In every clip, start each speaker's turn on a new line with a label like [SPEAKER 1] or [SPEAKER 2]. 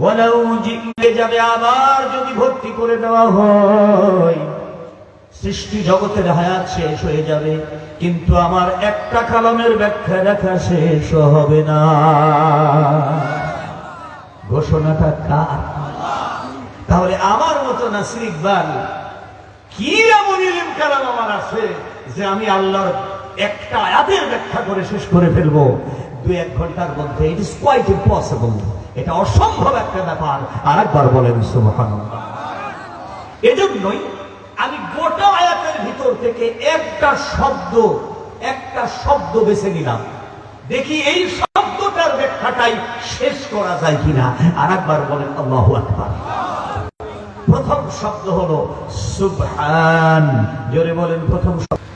[SPEAKER 1] ওয়ালাউ জিলে যাবে আবার যদি ভর্তি করে দেওয়া হয়। সৃষ্টি জগতের হায়াত শেষ হয়ে যাবে, কিন্তু আমার একটা কালামের ব্যাখ্যা দেখা শেষ হবে না। ঘোষণাটা কার? তাহলে আমার মতো নাসির ইকবাল কি এমন ইলিম কালাম আমার আছে যে আমি আল্লাহর একটা আয়াতের ব্যাখ্যা করে শেষ করে ফেলব? দু এক ঘণ্টার মধ্যে ইট ইস কোয়াইট ইম্পসিবল এটা অসম্ভব একটা ব্যাপার। আর একবার বলেন, সুবহানাল্লাহ। এজন্যই আমি গোটা আয়াতের ভিতর থেকে একটা শব্দ একটা শব্দ বেছে নিলাম। দেখি এই শব্দটার ব্যাখ্যাটাই শেষ করা যায় কিনা। আর একবার বলেন, আল্লাহু আকবার। প্রথম শব্দ হলো, সুবহান। জোরে বলেন, প্রথম শব্দ।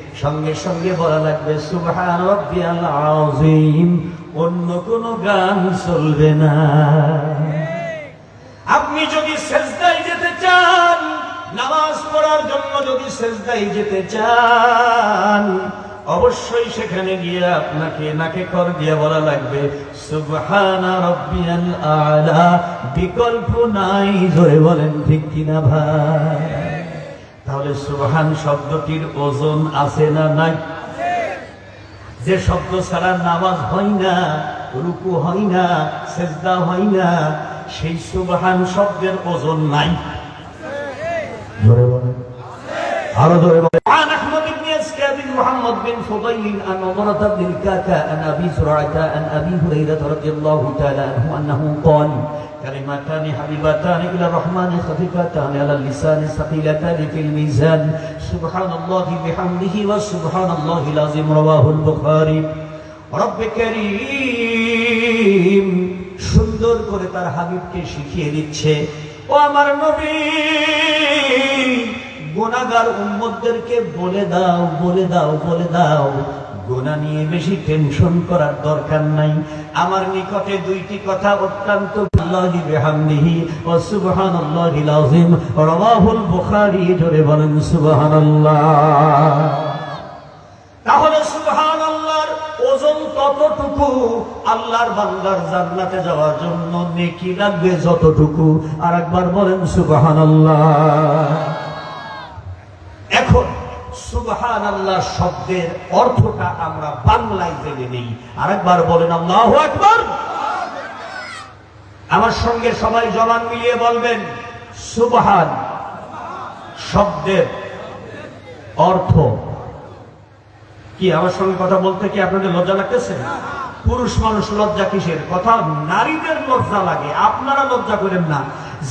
[SPEAKER 1] সঙ্গে সঙ্গে বলা লাগবে, সুবহান অন্য কোন গান চলবে না। আপনি যদি সেজদায় যেতে চান, নামাজ পড়ার জন্য যদি সেজদায় যেতে চান, অবশ্যই সেখানে গিয়ে আপনাকে নাকে কর দিয়ে বলা লাগবে, সুবহানা বিকল্প নাই, জোরে বলেন ঠিক কিনা ভাই। তাহলে সুবহান শব্দটির ওজন আছে না নাই? যে শব্দ ছাড়া নামাজ হয় না, রুকু হয় না, সেজদা হয় না, সেই সুবহান শব্দের ওজন নাই। ধরে আরো জোরে বলেন عن احمد بن اسكاب محمد بن فضيل عن عمرة بن الكاكا عن ابي زرعة عن ابي هريرة رضي الله تعالى عنه انه قال كلمتان حبيبتان الى الرحمن خفيفتان على اللسان ثقيلتان في الميزان سبحان الله بحمده وسبحان الله العظيم رواه البخاري رب كريم সুন্দর করে তার হাবিবকে শিখিয়ে দিচ্ছে ও আমার নবী গোনাগার উম্মতদেরকে বলে দাও বলে দাও বলে দাও। গোনা নিয়ে বেশি টেনশন করার দরকার নাই। আমার নিকটে দুইটি কথা অত্যন্ত তাহলে ওজন ততটুকু আল্লাহর বান্দার জান্নাতে যাওয়ার জন্য নেকি লাগবে যতটুকু? আর একবার বলেন, সুবহানাল্লাহ। এখন সুবহান আল্লাহ শব্দের অর্থটা আমরা বাংলায় জেনে নেই। আরেকবার বলেন আল্লাহ একবার আমার সঙ্গে সবাই জবান মিলিয়ে বলবেন, সুবহান শব্দের অর্থ কি? আমার সঙ্গে কথা বলতে কি আপনাদের লজ্জা লাগতেছে? পুরুষ মানুষ লজ্জা কিসের? কথা নারীদের লজ্জা লাগে, আপনারা লজ্জা করেন না।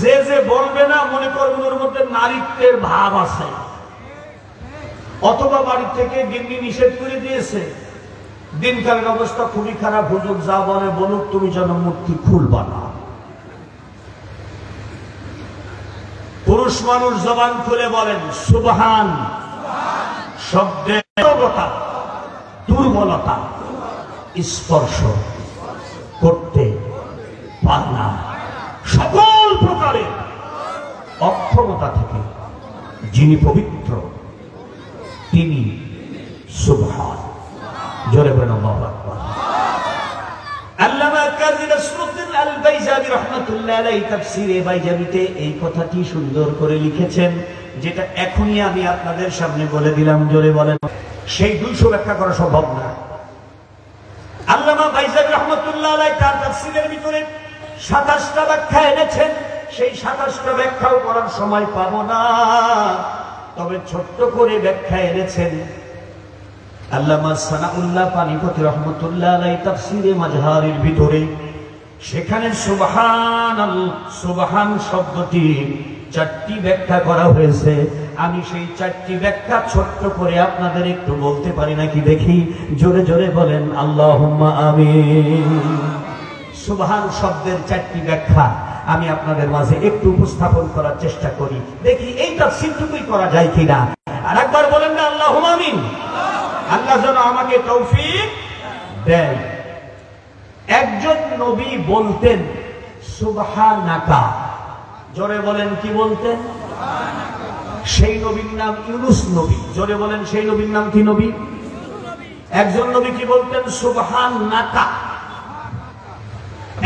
[SPEAKER 1] যে যে বলবে না, মনে করবেন ওর মধ্যে নারীত্বের ভাব আছে। অথবা বাড়ি থেকে গিন্নি নিষেধ করে দিয়েছে। দিনকালের অবস্থা খুবই খারাপ হুজুর যা বলে বলুক তুমি যেন মূর্তি খুলবা না। পুরুষ মানুষ জবান খুলে বলেন সুবহান। শব্দের দুর্বলতা, স্পর্শ করতে পার না। সকল প্রকারের অক্ষমতা থেকে যিনি পবিত্র তিনি সুবহান। জোরে বলেন আল্লাহু আকবার। আল্লামা কাজী নসরুদ্দিন আল বাইজাবি রহমাতুল্লাহ আলাইহি তাফসীরে বাইজাবিতে এই কথাটি সুন্দর করে লিখেছেন, যেটা এখনই আমি আপনাদের সামনে বলে দিলাম, জোরে বলেন। সেই দুইশো ব্যাখ্যা করা সম্ভব না। আল্লামা বাইজাবি রহমাতুল্লাহ আলাইহি তার তাফসীরের ভিতরে সাতাশটা ব্যাখ্যা এনেছেন, সেই সাতাশটা ব্যাখ্যাও করার সময় পাবো না। তবে ছোট্ট করে ব্যাখ্যা এনেছেন আল্লামা সানাউল্লাহ পানিপতি রহমতুল্লাহ আলাই তাফসিরে মাজহারের ভিতরে, সেখানে সুবহান সুবহান শব্দটি চারটি ব্যাখ্যা করা হয়েছে। আমি সেই চারটি ব্যাখ্যা ছোট্ট করে আপনাদের একটু বলতে পারি নাকি দেখি? জোরে জোরে বলেন, আল্লাহুম্মা আমিন। সুবহান শব্দের চারটি ব্যাখ্যা। আমি আপনাদের মাঝে একটু উপস্থাপন করার চেষ্টা করি। দেখি এইটা সিদ্ধুকুই করা যায় কিনা? আর একবার বলেন না আল্লাহ আমিন। আল্লাহ যেন আমাকে তৌফিক দেয় একজন নবী বলতেন, সুবহানাকা। জোরে বলেন, কি বলতেন? সেই নবীর নাম ইউনুস নবী। জোরে বলেন, সেই নবীর নাম কি নবী? একজন নবী কি বলতেন? সুবহান নাকা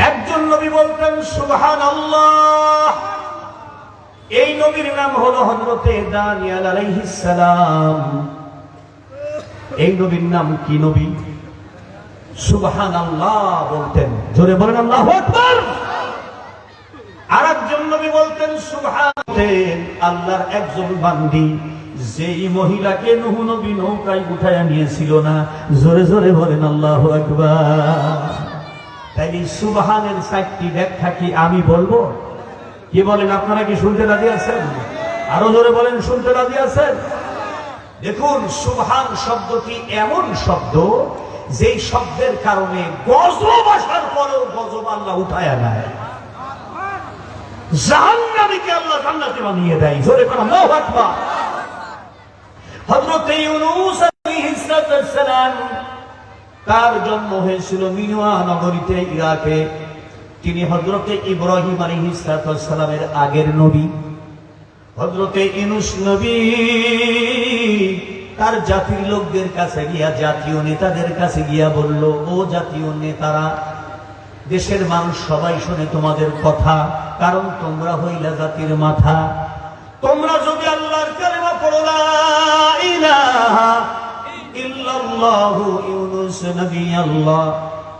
[SPEAKER 1] একজন নবী বলতেন সুবহান আল্লাহ এই নবীর নাম হলো হজরতে দানিয়াল আলাইহিস সালাম। এই নবীর নাম কি নবী? সুবহান আল্লাহ বলতেন। জোরে বলেন, আল্লাহ আকবার। আর একজন নবী বলতেন সুবহান আল্লাহর একজন বান্দি, যেই মহিলাকে নুহু নবী নৌকায় উঠাইয়া নিয়েছিল না? জোরে জোরে বলেন, আল্লাহ আকবার। তাই সুবহানের চারটি ব্যাখ্যা কি আমি বলব? কি বলেন, আপনারা কি শুনতে রাজি আছেন? আরও জোরে বলেন, শুনতে রাজি আছেন? দেখুন, সুবহান শব্দটি এমন শব্দ, যেই শব্দের কারণে গজব আসার পরেও গজব আল্লাহ উঠায় নেয়। জাহান্নামীকে আল্লাহ জান্নাতে বানিয়ে দেয়। জোরে আল্লাহু আকবার। হযরত ইউনূস আলাইহিস সালাম তার জন্ম হয়েছিল মিনুয়া নগরীতে ইরাকে। তিনি হযরতে ইব্রাহিম আলাইহিস সালামের আগের নবী। হযরতে ইউনুস নবী, তার জাতির লোকদের কাছে গিয়া, জাতীয় নেতাদের কাছে গিয়া বলল, ও জাতীয় নেতারা, দেশের মানুষ সবাই শুনে তোমাদের কথা, কারণ তোমরা হইলা জাতির মাথা। তোমরা যদি আল্লাহর কালেমা পড়ো ইলাহা ইল্লাল্লাহু ইউনুস নবী আল্লাহ,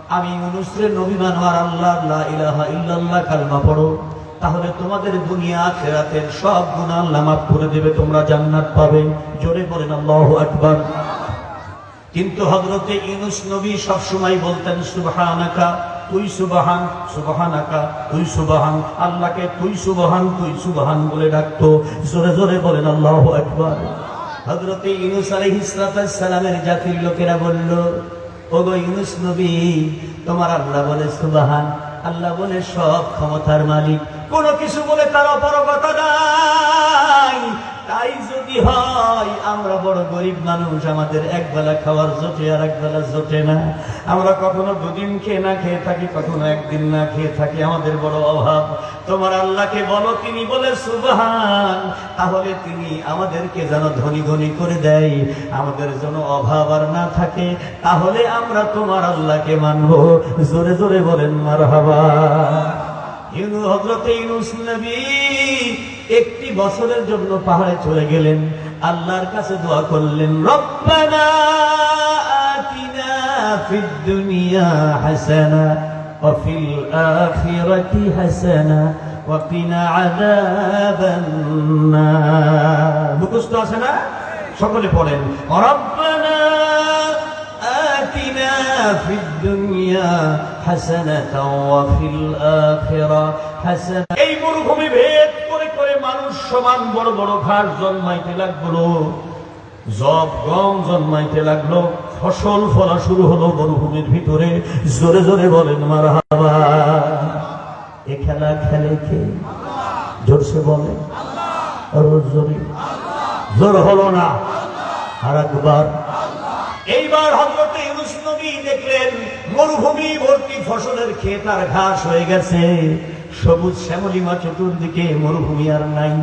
[SPEAKER 1] আমি ইউনুসের নবী মানবার আল্লাহ, লা ইলাহা ইল্লাল্লাহ কালেমা পড়ো। তাহলে তোমাদের দুনিয়া আখেরাতের সব গুনাহ আল্লাহ মাফ করে দেবে, তোমরা জান্নাত পাবে। জোরে বলেন, আল্লাহু আকবার। কিন্তু হজরতে ইউনুস নবী সবসময় বলতেন, সুবহানাকা, তুই সুবহান, সুবহানাকা, তুই সুবহান, আল্লাহকে তুই সুবহান তুই সুবহান বলে ডাকতো। জোরে জোরে বলেন, আল্লাহু আকবার। হজরতে ইউনুস আলাইহিস সালামের জাতির লোকেরা বলল, ওগো ইউনুস নবী, তোমার আল্লাহ বলে, সুবাহান, আল্লাহ বলে, সব ক্ষমতার মালিক। কোনো কিছু বলে তার অপরগতা নাই। তাই যদি হয়? আমরা বড় গরিব মানুষ, আমাদের এক বেলা খাওয়ার জোটে আর এক বেলা জোটে না। আমরা কখনো দুদিন খেয়ে না খেয়ে থাকি, কখনো একদিন না খেয়ে থাকি, আমাদের বড় অভাব। তোমার আল্লাহকে বলো, তিনি বলে, সুবহান। তাহলে তিনি আমাদেরকে যেন ধনী ধনী করে দেয়, আমাদের যেন অভাব আর না থাকে। তাহলে আমরা তোমার আল্লাহকে মানবো। জোরে জোরে বলেন মার হাবা হজরত একটি বছরের জন্য পাহাড়ে চলে গেলেন। আল্লাহর কাছে দোয়া করলেন, রব্বানা মুখস্থ আছে না? সকলে পড়েন, রব্বানা آتنا في الدنيا حسنة وفي الآخرة حسنة এই মরুভূমি ভেদ করে করে মানুষ সমান বড় বড় ঘাস জন্মাইতে লাগলো জব গম জন্মাইতে লাগলো ফসল ফলা শুরু হলো মরুভূমির ভিতরে জোরে জোরে বলেন মার হাবা এ খেলা খেলে কে জোরসে বলে আরো জোরে জোর হলো না আর একবার এইবার হজরতে ইউনুস নবী দেখলেন মরুভূমি ভর্তি ফসলের ক্ষেত আর ঘাস হয়ে গেছে। সবুজ শ্যামলিমা চতুর্দিকে, মরুভূমি আর নাই।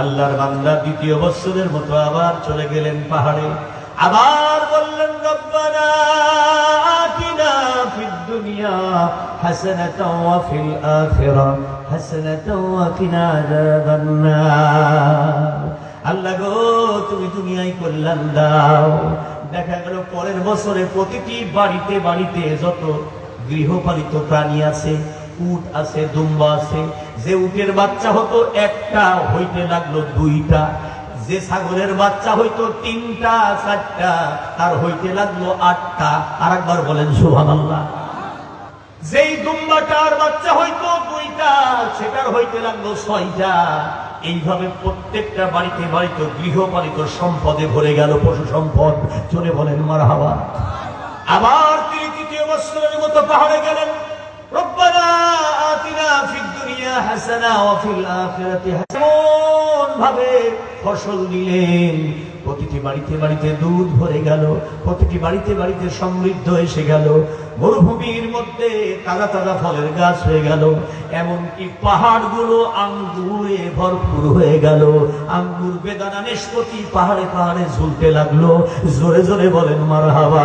[SPEAKER 1] আল্লাহর বান্দা দ্বিতীয় বৎসরের মতো আবার চলে গেলেন পাহাড়ে। আবার বললেন ফিল আল্লাহ গো, তুমি দুনিয়ায় কল্যাণ দাও। দেখা গেল পরের বছরে প্রতিটি বাড়িতে বাড়িতে যত গৃহপালিত প্রাণী আছে, উট আছে, দুম্বা আছে, যে উটের বাচ্চা হতো একটা, হইতে লাগল দুইটা। যে ছাগলের বাচ্চা হইতো তিনটা, চারটা, তার হইতে লাগল আটটা। আর একবার বলেন সুহান আল্লাহ যেই দুম্বাটার বাচ্চা হইতো দুইটা, সেটার হইতে লাগল ছয়টা। এইভাবে প্রত্যেকটা বাড়িতে বাড়িতে গৃহপালিত সম্পদে ভরে গেল পশু সম্পদ। চলে বলেন মার হাওয়া আবার তিনি তৃতীয় বছরের মতো পাহাড়ে গেলেন। আখিরাতি হাসানা। এমন ভাবে ফসল দিলেন প্রতিটি বাড়িতে বাড়িতে দুধ ভরে গেল। প্রতিটি বাড়িতে বাড়িতে সমৃদ্ধ এসে গেল। মরুভূমির মধ্যে তাজা তাজা ফলের গাছ হয়ে গেল। এমনকি পাহাড়গুলো আঙ্গুরে ভরপুর হয়ে গেল। আঙ্গুর বেদানা নিষ্পতি পাহাড়ে পাহাড়ে ঝুলতে লাগল। জোরে জোরে বলেন মার হাওয়া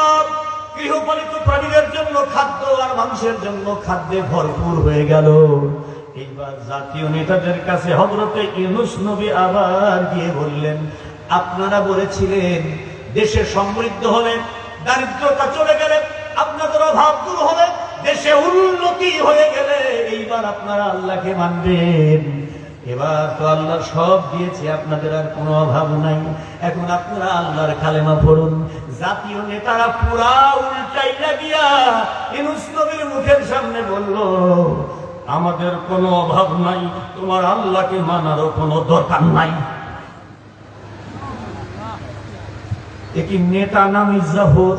[SPEAKER 1] গৃহপালিত প্রাণীদের জন্য খাদ্য আর মানুষের জন্য খাদ্যে ভরপুর হয়ে গেল। এইবার জাতীয় নেতাদের কাছে হজরতে ইউনুস নবী আবার গিয়ে বললেন, আপনারা বলেছিলেন দেশে সমৃদ্ধ হলে দারিদ্রতা চলে গেলে আপনাদের অভাব দূর হবে, দেশে উন্নতি হয়ে গেলে এইবার আপনারা আল্লাহকে মানবেন। এবার তো আল্লাহ সব দিয়েছে, আপনাদের আর কোনো অভাব নাই। এখন আপনারা আল্লাহর কালেমা পড়ুন। জাতীয় নেতারা পুরা উল্টাই লাগিয়া ইনুস নবীর মুখের সামনে বলল, আমাদের কোনো অভাব নাই, তোমার আল্লাহকে মানারও কোনো দরকার নাই। এ কি নেতা নাম ইজাফর।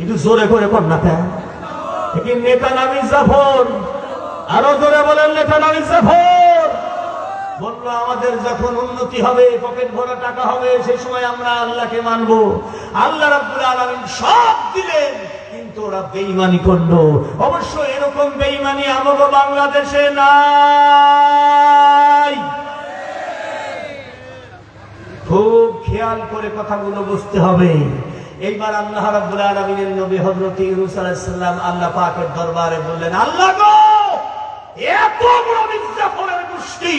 [SPEAKER 1] একটু জোরে করে কর না কেন? এ কি নেতা নাম ইজাফর। আরও জোরে বলেন, নেতা নাম ইজাফর। বলল, আমাদের যখন উন্নতি হবে, পকেট ভরা টাকা হবে সেই সময় আমরা আল্লাহকে মানবো। আল্লাহ রাব্বুল আলামিন সব দিলেন, কিন্তু ওরা বেঈমানি করল। অবশ্য এরকম বেঈমানি আমাদের বাংলাদেশে নাই। খুব খেয়াল করে কথাগুলো বুঝতে হবে। এইবার আল্লাহ রাব্বুল আলামিনের নবী হযরত ইউনূস আল্লাহ পাকের দরবারে বললেন, আল্লাহ গো, এত বড় মির্জাফরের গোষ্ঠী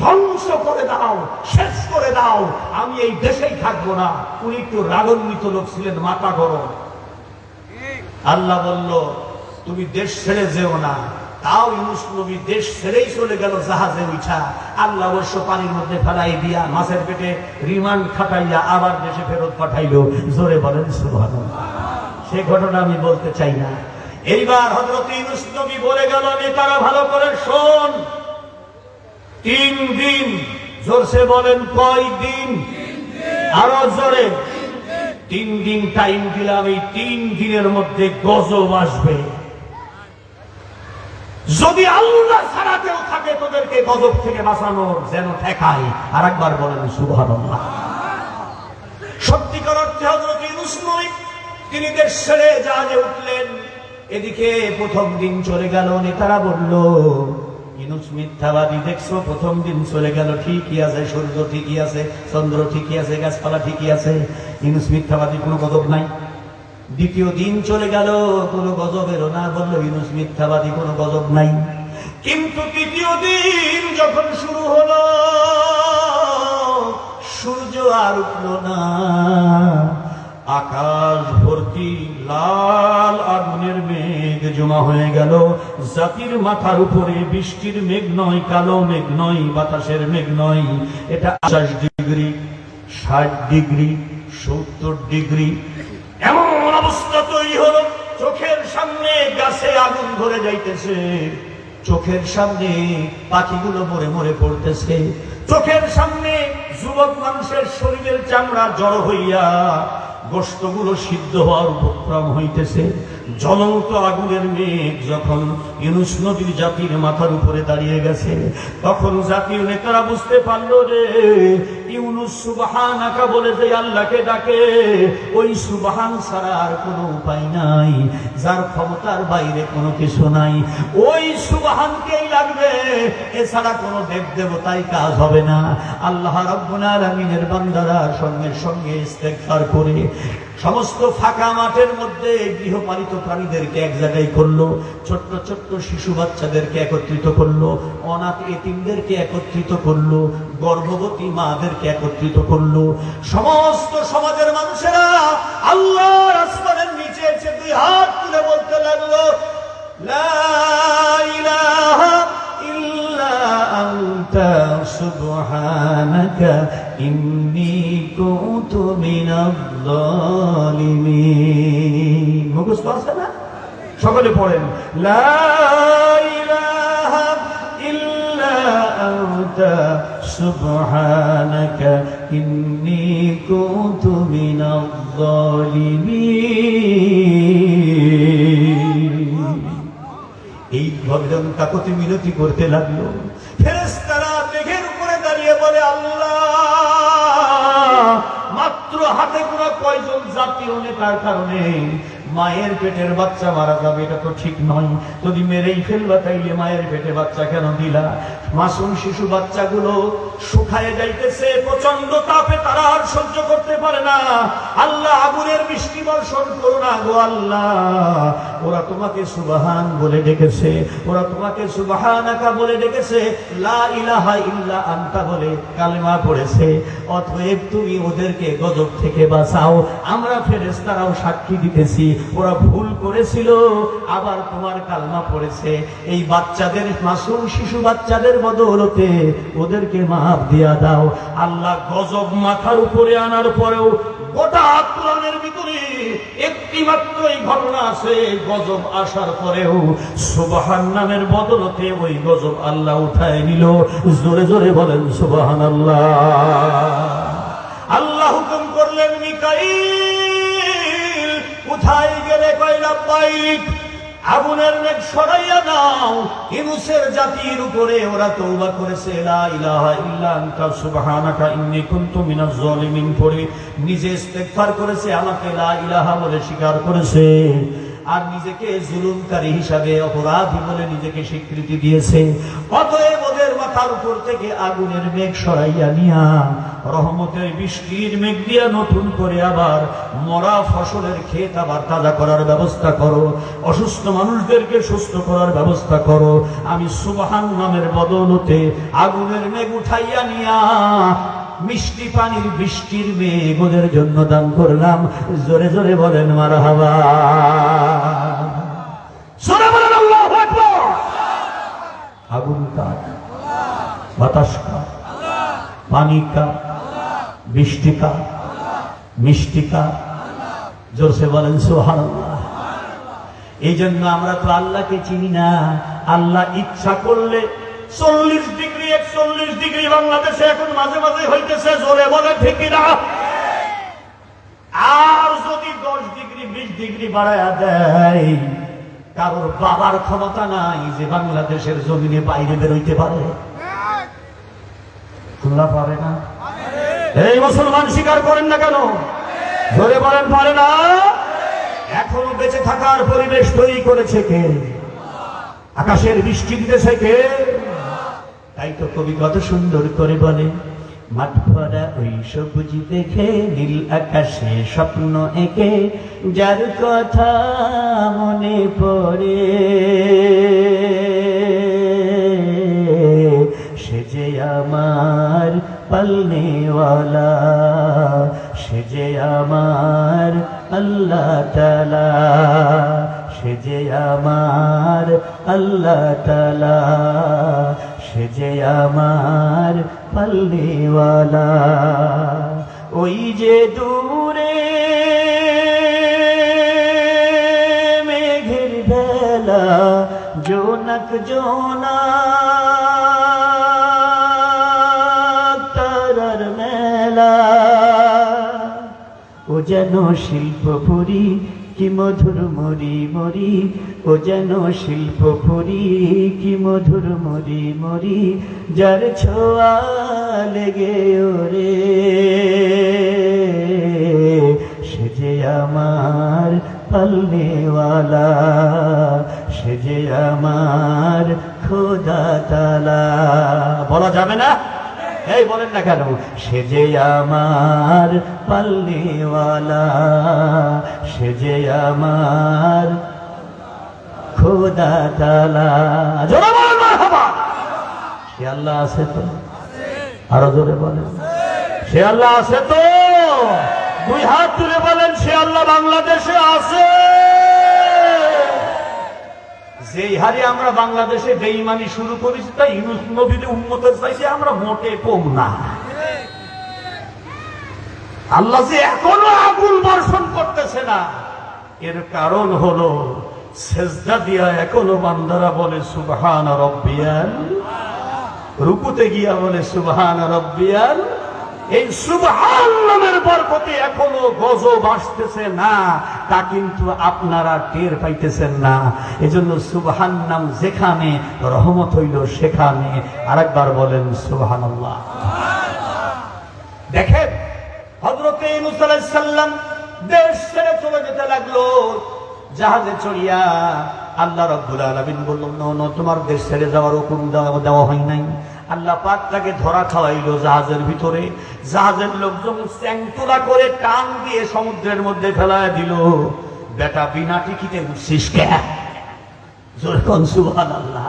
[SPEAKER 1] ধ্বংস করে দাও, শেষ করে দাও। আমি এই দেশেই থাকব না। উনি একটু রাগান্বিত লোক ছিলেন, মাথা গরম। আল্লাহ বলল, তুমি দেশ ছেড়ে যেও না। তাও ইউনুস নবী দেশ ছেড়েই চলে গেল জাহাজে উঠা আল্লাহ অবশ্য পানির মধ্যে ফেলাই দিয়া মাছের পেটে রিমান্ড খাটাইয়া আবার দেশে ফেরত পাঠাইলো। জোরে বলেন, সুবহানাল্লাহ। সে ঘটনা আমি বলতে চাই না। এইবার হযরত ইউনুস নবী বলে গেল, আমি নেতারা ভালো করে শোন। তিন দিন, জোরসে বলেন কয় দিন? আরও জোরে। তিন দিন টাইম দিলাম, এই তিন দিনের মধ্যে গজব আসবে। যদি আল্লাহ ছাড়া কেউ থাকে, তোদেরকে গজব থেকে বাঁচানোর যেন ঠেকায়। আর একবার বলেন, সুবহানাল্লাহ। সত্যিকার অর্থে হজরত তিনি দেশ ছেড়ে জাহাজে উঠলেন। এদিকে প্রথম দিন চলে গেল, নেতারা বলল ইনুস মিথ্যাবাদী, দেখছ? প্রথম দিন চলে গেল, ঠিকই আছে, সূর্য ঠিকই আছে, চন্দ্র ঠিকই আছে, গাছপালা ঠিকই আছে ইনুস মিথ্যাবাদী কোনো গজব নাই। দ্বিতীয় দিন চলে গেল, কোনো গজবেরও না বলল ইনুস মিথ্যাবাদী কোনো গজব নাই। কিন্তু তৃতীয় দিন যখন শুরু হলো, সূর্য আর উঠল না, আকাশ ভর্তি জমা হয়ে গেল। জাতির মাথার উপরে বৃষ্টির মেঘ নয়, কালো মেঘ নয়, বাতাসের মেঘ নয়। এটা আঠাশ ডিগ্রি, ষাট ডিগ্রি, সত্তর ডিগ্রি। এমন অবস্থা তৈরি হলো, চোখের সামনে গাছে আগুন ধরে যাইতেছে। চোখের সামনে পাখিগুলো মরে মরে পড়তেছে। চোখের সামনে যুবক মানুষের শরীরের চামড়া জড়ো হইয়া গোষ্ঠগুলো সিদ্ধ হওয়ার উপক্রম হইতেছে। জ্বলন্ত আগুনের মেঘ যখন ইউনুস নদীর জাতির মাথার উপরে দাঁড়িয়ে গেছে, তখন জাতীয় নেতারা বুঝতে পারল রে ইউনুস সুবাহান আঁকা বলে যে আল্লাহকে ডাকে, ওই সুবাহান ছাড়া আর কোনো উপায় নাই। যার ক্ষমতার বাইরে কোনো কিছু নাই। লাগবে। এছাড়া কোনো দেব দেবতাই কাজ হবে না। আল্লাহ বান্দারা সঙ্গে সঙ্গে করে সমস্ত ফাঁকা মাঠের মধ্যে গৃহপালিত প্রাণীদেরকে এক জায়গায় করল, ছোট্ট ছোট্ট শিশু বাচ্চাদেরকে একত্রিত করল, অনাথ এতিমদেরকে একত্রিত করল, গর্ভবতী মাদেরকে একত্রিত করল। সমস্ত সমাজের মানুষেরা আল্লাহর আসমানের নিচে এসে দুই হাত তুলে বলতে লাগল لا إله إلا أنت سبحانك إني كنت من الظالمين সকলে পড়েন লা ইলাহা ইল্লা আনতা সুবহানাকা ভগবান কাকতি মিনতি করতে লাগল। ফেরেস্তারা মেঘের উপরে দাঁড়িয়ে বলে, আল্লাহ, মাত্র হাতে গোনা কয়জন জাতীয় নেতার কারণে মায়ের পেটের বাচ্চা মারা যাবে, এটা তো ঠিক নয়। যদি মেরেই ফেলবা তাইলে মায়ের পেটে বাচ্চা কেন দিলা? মাসুম শিশু বাচ্চাগুলো শুকায় যাইতেছে প্রচণ্ড তাপে তারা আর সহ্য করতে পারে না। আল্লাহ আগুনের বৃষ্টি বর্ষণ করো না গো আল্লাহ। ওরা তোমাকে সুবাহান বলে ডেকেছে, ওরা তোমাকে সুবাহান সুবাহানাকা বলে ডেকেছে, লা ইলাহা ইল্লা আনতা বলে কালেমা পড়েছে। অতএব তুমি ওদেরকে গজব থেকে বাঁচাও। আমরা ফেরেশতারাও সাক্ষী দিতেছি। ওরা ভুল করেছিল, আবার তোমার কালমা পড়েছে। এই বাচ্চাদের, মাসুম শিশু বাচ্চাদের বদৌলতে ওদেরকে মাফ দিয়া দাও। আল্লাহ গজব মাথার উপরে আনার পরেও গোটা আত্মরানের ভিতরে একটি মাত্রই ঘটনা আছে, গজব আসার পরেও। সুবাহান নামের বদলতে ওই গজব আল্লাহ উঠায় নিল। জোরে জোরে বলেন সুবাহান আল্লাহ কোথায় গেলে কয়লা বাইক আগুনের মেঘ সরাইয়া নাও ইনুসের জাতির উপরে ওরা তৌবা করেছে। লা ইলাহা ইল্লা আনতা, সুবহানাকা কুনতু মিনাজ জালিমিন পড়ে। নিজে ইস্তেগফার করেছে, আমাকে লা ইলাহা বলে স্বীকার করেছে। আর নিজেকে জুলুমকারী হিসাবে, অপরাধী বলে নিজেকে স্বীকৃতি দিয়েছে। অতএব মাথার উপর থেকে আগুনের মেঘ সরাইয়া নিয়া, রহমতের বৃষ্টির মেঘ দিয়া নতুন করে আবার মরা ফসলের ক্ষেত আবার তাজা করার ব্যবস্থা করো, অসুস্থ মানুষদেরকে সুস্থ করার ব্যবস্থা করো, আমি সুবহান নামের বদলতে আগুনের মেঘ উঠাইয়া নিয়া, মিষ্টি পানির বৃষ্টির মেঘ ওদের জন্য দান করলাম। জোরে জোরে বলেন মার হাবা আগুন কাঠ বাতাস কাঠ পানি কাঠ বৃষ্টি কাঠ মিষ্টি কাঠ জোরসে বলেন সুবহানাল্লাহ। এই জন্য আমরা তো আল্লাহকে চিনি না। আল্লাহ ইচ্ছা করলে চল্লিশ ডিগ্রি, একচল্লিশ ডিগ্রি বাংলাদেশে এখন মাঝে মাঝে হইতেছে, জোরে বলে ঠিকই না আর যদি দশ ডিগ্রি, বিশ ডিগ্রি বাড়ায়া দেয়, কারোর বাবার ক্ষমতা নাই যে বাংলাদেশের জমিনে বাইরে বেরোইতে পারে। আল্লাহ পারে না? এই মুসলমান স্বীকার করেন না কেন? ধরে বলেন, পারে না? এখনও বেঁচে থাকার পরিবেশ তৈরি করেছে কে? আকাশের বৃষ্টি দিতেছে কে? তাই তো কবি কত সুন্দর করে বলে, মাঠ ভরা ওই সবুজ দেখে নীল আকাশে স্বপ্ন এঁকে, যার কথা মনে পড়ে। আমার পালনেওয়ালা, সে যে আমার আল্লাহ তালা সে যে আমার আল্লাহ তালা সে যে আমার পালনেওয়ালা। ওই যে দূরে মেঘের বেলা জোনাক জোনা যেন শিল্পপুরী, কি মধুর মরি মরি ও যেন শিল্পপুরী, কি মধুর মরি মরি যার ছোঁয়া লেগে ওরে, সে যে আমার পালনেওয়ালা, সে যে আমার খোদা তালা বলা যাবে না? এই বলেন না কেন? সে যে আমার পাল্লিওয়ালা সে যে আমার খোদা তালা সে আল্লাহ আছে তো? আরও জোরে বলেন। সে আল্লাহ আছে তো? দুই হাত তুলে বলেন, সে আল্লাহ বাংলাদেশে আছে? যেই হারে আমরা বাংলাদেশে বেইমানি শুরু করেছি তাই ইউনুস নবীর উন্মতের চাইছে আমরা মোটে কম না। আল্লাহ যে এখনও আগুন বর্ষণ করতেছে না, এর কারণ হলো সেজদা দিয়া এখনও বান্দারা বলে, সুবহান রব্বিয়াল। রুকুতে গিয়া বলে, সুবহান রব্বিয়াল। এই সুবহান নামের বরকতে এখনও গজব আসতেছে না তা কিন্তু আপনারা টের পাইতেছেন না। এজন্য সুবহান নাম যেখানে রহমত হইল সেখানে আরেকবার বলেন সুবহান দেখেন হজরতে সাল্লাম দেশ ছেড়ে চলে যেতে লাগল জাহাজে চড়িয়া আল্লাহ রব্বুল আলমিন বলল "No, no, তোমার দেশ ছেড়ে যাওয়ার হুকুম দেওয়া হয় নাই। আল্লাহ পাক তাকে ধরা খাওয়াইলো জাহাজের ভিতরে। জাহাজের লোকজন চ্যাংতুলা করে টান দিয়ে সমুদ্রের মধ্যে ফেলায় দিল। বেটা, বিনা টিকিটে উঠছিস আল্লাহ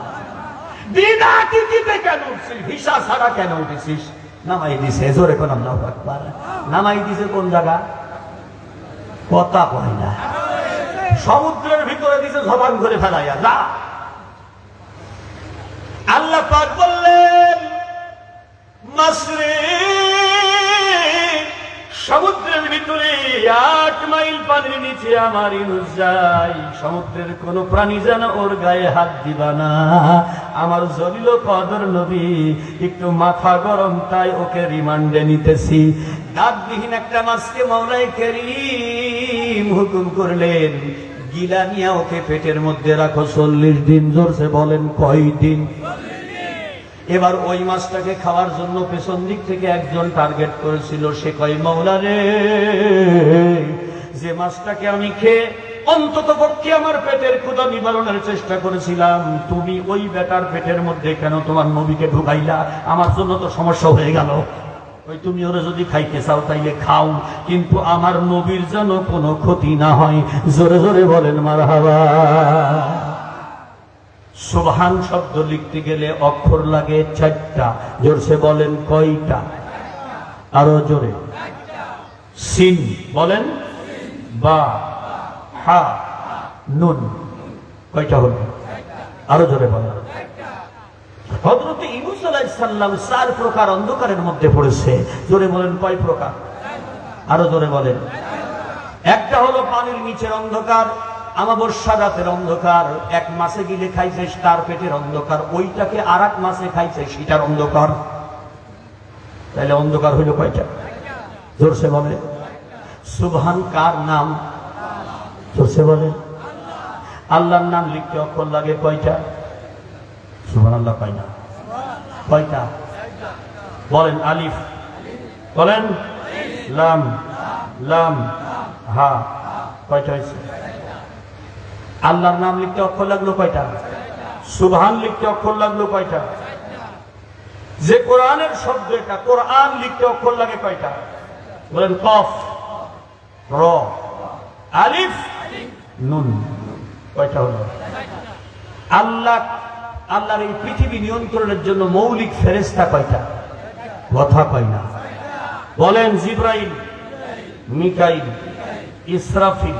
[SPEAKER 1] বিনা টিকিটে কেন উঠছিস? ছাড়া কেন উঠেছিস? নামাই দিছে আল্লাহ নামাই দিছে কোন জায়গা? কথা কয় না। সমুদ্রের ভিতরে দিছে জবান করে ফেলাইয়া, যা। আল্লাহ পাক বললেন মাসরে আমার সমুদ্রের কোন প্রাণী যেন ওর গায়ে হাত আমার জলিল কদর নবী, একটু মাথা গরম, তাই ওকে রিমান্ডে নিতেছি। দাঁতবিহীন একটা মাছকে মৌলাই কেরিম হুকুম করলেন, গিলা নিয়ে ওকে পেটের মধ্যে রাখো, চল্লিশ দিন জোরসে বলেন কয় দিন এবার ওই মাছটাকে খাওয়ার জন্য পেছন দিক থেকে একজন টার্গেট করেছিল, সে কয়, মাওলা রে, যে মাছটাকে আমি খেয়ে অন্তত পক্ষে আমার পেটের ক্ষুদা নিবারণের চেষ্টা করেছিলাম, তুমি ওই বেটার পেটের মধ্যে কেন তোমার নবীকে ঢুকাইলা? আমার জন্য তো সমস্যা হয়ে গেল। ওই তুমি ওরা যদি খাইতে চাও তাইলে খাও, কিন্তু আমার নবীর যেন কোনো ক্ষতি না হয়। জোরে জোরে বলেন মার হাওয়া সুবহান শব্দ লিখতে গেলে অক্ষর লাগে চারটা। জোরসে বলেন কয়টা? আরও জোরে। সিন, বলেন? বা, হা, নুন। কয়টা হল? আরও জোরে বলেন। হজরত ইউনুস আলাইসাল্লাম চার প্রকার অন্ধকারের মধ্যে পড়েছে। জোরে বলেন কয় প্রকার? আরও জোরে বলেন। একটা হলো পানির নিচের অন্ধকার আমাবস্যা রাতের অন্ধকার, এক মাসে গিলে খাইছে তার পেটের অন্ধকার, ওইটাকে আর এক মাসে খাইছে সেটার অন্ধকার। তাহলে অন্ধকার হইল কয়টা? জোরসে বলে। সুবহান কার নাম? জোরসে বলে। আল্লাহর নাম লিখতে অক্ষর লাগে কয়টা? সুবহান আল্লাহ পাই না। কয়টা? বলেন আলিফ। বলেন? লাম। লাম। হা। কয়টা হয়েছে? আল্লাহর নাম লিখতে অক্ষর লাগল কয়টা? সুবহান লিখতে অক্ষর লাগল কয়টা? যে কোরআনের শব্দ এটা, কোরআন লিখতে অক্ষর লাগে কয়টা? বলেন কফ, র, আলিফ, নুন, কয়টা হলো? আল্লাহ, আল্লাহর এই পৃথিবী নিয়ন্ত্রণের জন্য মৌলিক ফেরেস্তা কয়টা? কথা কয় না। বলেন জিব্রাইল, মিকাইল, ইসরাফিল,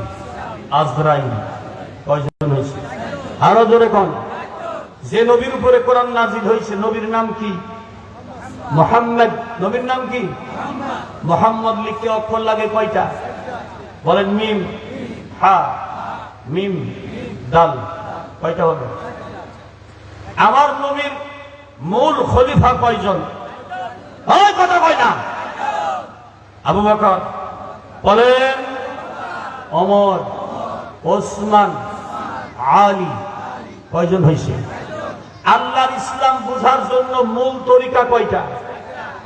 [SPEAKER 1] আজরাইল। আরও জোরে কন। যে নবীর উপরে কোরআন নাজিল হয়েছে, নবীর নাম কি? মোহাম্মদ। নবীর নাম কি? মোহাম্মদ লিখতে অক্ষর লাগে কয়টা? বলেন মিম। হা, মিম, দাল। কয়টা হবে? আমার নবীর মূল খলিফা কয়জন? কথা কয় না। আবু বকর, বলেন অমর ওসমান, আলী। কয়জন হয়েছে আল্লাহর ইসলাম বোঝার জন্য মূল তরিকা কয়টা?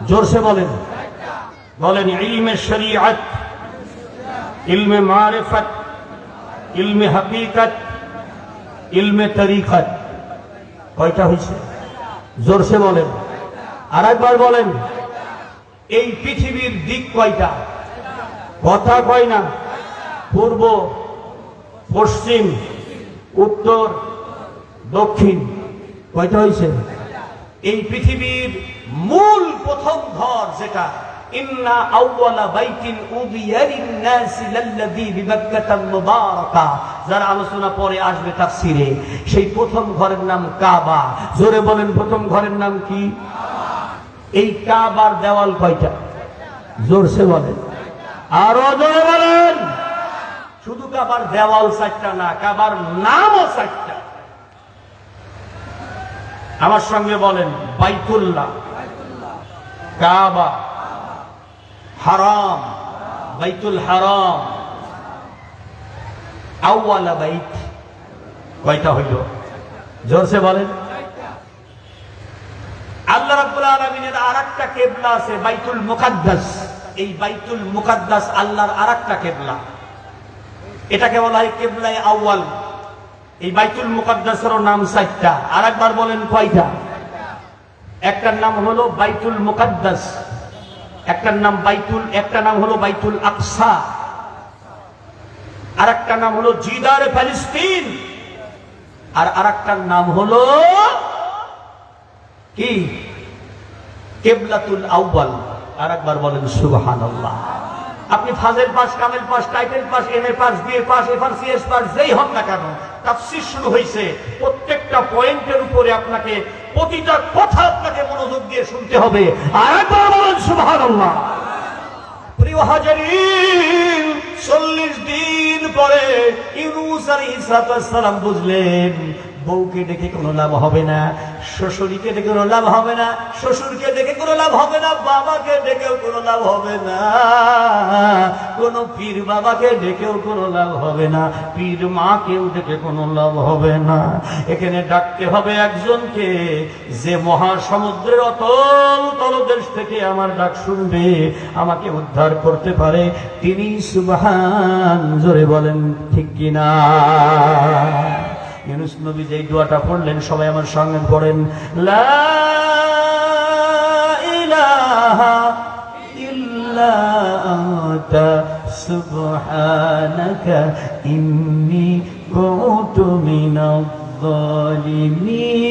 [SPEAKER 1] জোরসে বলেন। বলেন, ইলমে শরিয়ত, ইলমে মারেফত, ইলমে হাকিকত, ইলমে তরিকত। কয়টা হয়েছে জোরসে বলেন। আর একবার বলেন, এই পৃথিবীর দিক কয়টা? কথা কয় না। পূর্ব, পশ্চিম, উত্তর দক্ষিণ, কয়টা হয়েছে এই পৃথিবীর মূল প্রথম ঘর যেটা, ইন্না যারা আলোচনা আসবে সেই প্রথম ঘরের নাম কাবা। জোরে বলেন, প্রথম ঘরের নাম কি? এই কাবার দেওয়াল কয়টা? জোরসে বলেন। আরও জোরে বলেন। শুধু কাবার দেওয়াল চারটা না, কাবার নামও চারটা। আমার সঙ্গে বলেন, বাইতুল্লাহ। কাবা। হারাম। বাইতুল হারাম। আউয়ালা বাইত। কয়টা হইল? জোরসে বলেন। আল্লাহ রাব্বুল আলামিনের আরেকটা কেবলা আছে, বাইতুল মুকাদ্দাস। এই বাইতুল মুকাদ্দাস আল্লাহর আরেকটা কেবলা। এটাকে বলা হয় কেবলায় আউয়াল। এই বাইতুল মুকাদ্দাসেরও নাম চারটা। আরেকবার বলেন কয়টা? একটার নাম হলো বাইতুল মুকাদ্দাস। একটার নাম বাইতুল, একটা নাম হলো বাইতুল আকসা। আর একটা নাম হলো জিদার ফিলিস্তিন। আর আরেকটার নাম হলো কি? কেবলাতুল আউয়াল। আর একবার বলেন সুবহানাল্লাহ। আপনি ফাজের pass Kamel pass title pass M A pass B A pass FR CS pass যেই হন না কেন, তাফসীর শুরু হয়েছে প্রত্যেকটা পয়েন্টের উপরে আপনাকে প্রতিটা কথা আপনাকে মনোযোগ দিয়ে শুনতে হবে। আর একবার বলেন, সুবহানাল্লাহ। চল্লিশ দিন পরে ইউনুস আলাইহিস সালাম বুঝলেন বউকে ডেকে কোনো লাভ হবে না, শ্বশুরকে ডেকে কোনো লাভ হবে না, শ্বশুরকে ডেকে কোনো লাভ হবে না, বাবাকে ডেকেও কোনো লাভ হবে না। কোন পীর বাবাকে ডেকেও কোনো লাভ হবে না, পীর মাকেও ডেকে কোনো লাভ হবে না। এখানে ডাকতে হবে একজনকে, যে মহাসমুদ্রের অতল তলদেশ থেকে আমার ডাক শুনবে, আমাকে উদ্ধার করতে পারে। তিনি সুবহান জোরে বলেন, ঠিক কিনা? ইউনুস নবী যেই দোয়াটা পড়লেন, সবাই আমার সঙ্গে পড়েন। লা ইলাহা ইল্লা আনতা সুবহানাকা ইন্নী কুনতু মিনাজ জালিমিন